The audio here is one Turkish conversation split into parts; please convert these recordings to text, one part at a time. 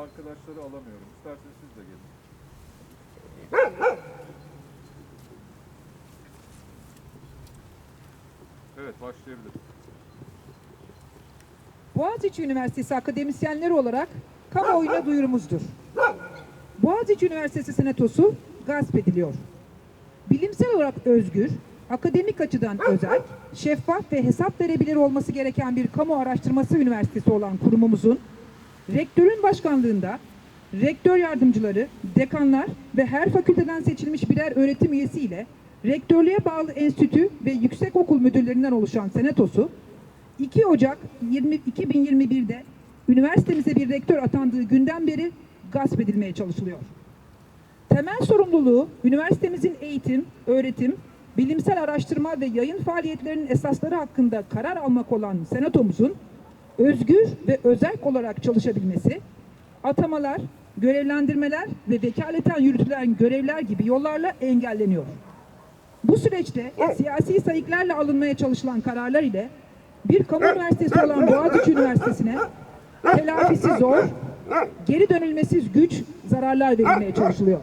arkadaşları alamıyorum. İsterseniz siz de gelin. Evet başlayabiliriz. Boğaziçi Üniversitesi akademisyenleri olarak kamuoyuna duyurumuzdur. Boğaziçi Üniversitesi Senatosu gasp ediliyor. Bilimsel olarak özgür, akademik açıdan özel, şeffaf ve hesap verebilir olması gereken bir kamu araştırması üniversitesi olan kurumumuzun rektörün başkanlığında rektör yardımcıları, dekanlar ve her fakülteden seçilmiş birer öğretim üyesi ile rektörlüğe bağlı enstitü ve yüksekokul müdürlerinden oluşan senatosu 2 Ocak 20, 2021'de üniversitemize bir rektör atandığı günden beri gasp edilmeye çalışılıyor. Temel sorumluluğu üniversitemizin eğitim, öğretim, bilimsel araştırma ve yayın faaliyetlerinin esasları hakkında karar almak olan senatomuzun özgür ve özerk olarak çalışabilmesi, atamalar, görevlendirmeler ve vekaleten yürütülen görevler gibi yollarla engelleniyor. Bu süreçte siyasi sayıklarla alınmaya çalışılan kararlar ile bir kamu üniversitesi olan Boğaziçi Üniversitesi'ne telafisi zor, geri dönülmesiz güç zararlar verilmeye çalışılıyor.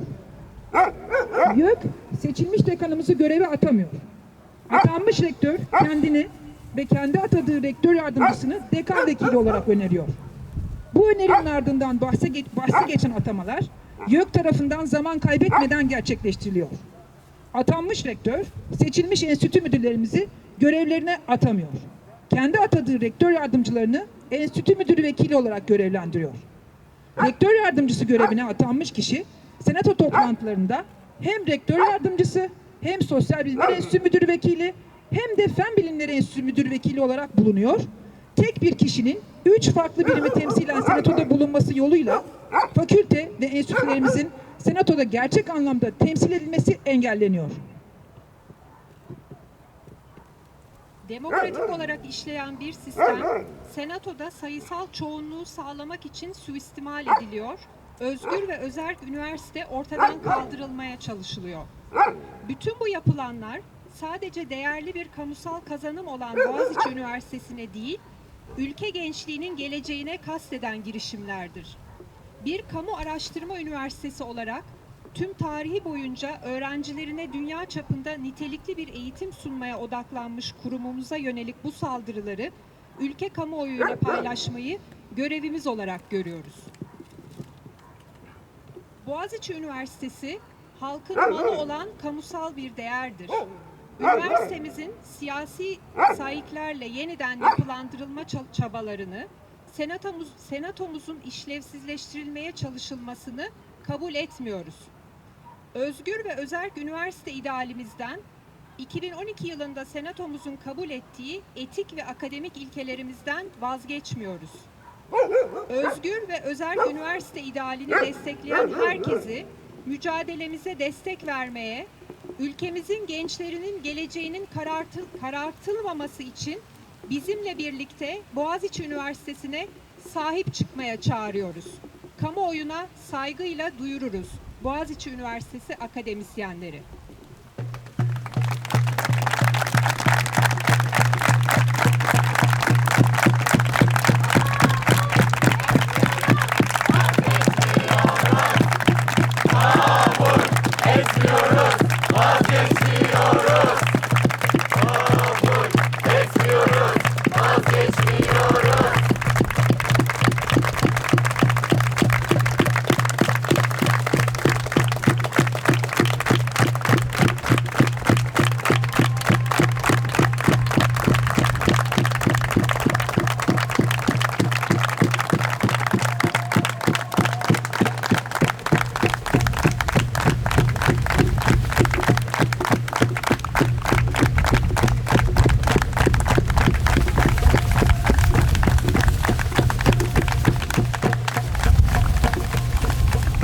YÖK seçilmiş dekanımızı göreve atamıyor. Atanmış rektör kendini ve kendi atadığı rektör yardımcısını dekan vekili olarak öneriyor. Bu önerinin ardından bahse, geç, bahse geçen atamalar YÖK tarafından zaman kaybetmeden gerçekleştiriliyor. Atanmış rektör seçilmiş enstitü müdürlerimizi görevlerine atamıyor. Kendi atadığı rektör yardımcılarını enstitü müdürü vekili olarak görevlendiriyor. Rektör yardımcısı görevine atanmış kişi senato toplantılarında hem rektör yardımcısı hem sosyal bilimler enstitü müdürü vekili hem de fen bilimleri enstitü müdürü vekili olarak bulunuyor. Tek bir kişinin üç farklı birimi temsilen senatoda bulunması yoluyla fakülte ve enstitülerimizin senatoda gerçek anlamda temsil edilmesi engelleniyor. Demokratik olarak işleyen bir sistem, senatoda sayısal çoğunluğu sağlamak için suistimal ediliyor, özgür ve özerk üniversite ortadan kaldırılmaya çalışılıyor. Bütün bu yapılanlar sadece değerli bir kamusal kazanım olan Boğaziçi Üniversitesi'ne değil, ülke gençliğinin geleceğine kasteden girişimlerdir. Bir kamu araştırma üniversitesi olarak tüm tarihi boyunca öğrencilerine dünya çapında nitelikli bir eğitim sunmaya odaklanmış kurumumuza yönelik bu saldırıları ülke kamuoyuyla paylaşmayı görevimiz olarak görüyoruz. Boğaziçi Üniversitesi halkın malı olan kamusal bir değerdir. Üniversitemizin siyasi sahiplerle yeniden yapılandırılma ça- çabalarını, senatomuz, senatomuzun işlevsizleştirilmeye çalışılmasını kabul etmiyoruz. Özgür ve özerk üniversite idealimizden 2012 yılında senatomuzun kabul ettiği etik ve akademik ilkelerimizden vazgeçmiyoruz. Özgür ve özerk üniversite idealini destekleyen herkesi mücadelemize destek vermeye, ülkemizin gençlerinin geleceğinin karartıl karartılmaması için bizimle birlikte Boğaziçi Üniversitesi'ne sahip çıkmaya çağırıyoruz. Kamuoyuna saygıyla duyururuz Boğaziçi Üniversitesi akademisyenleri.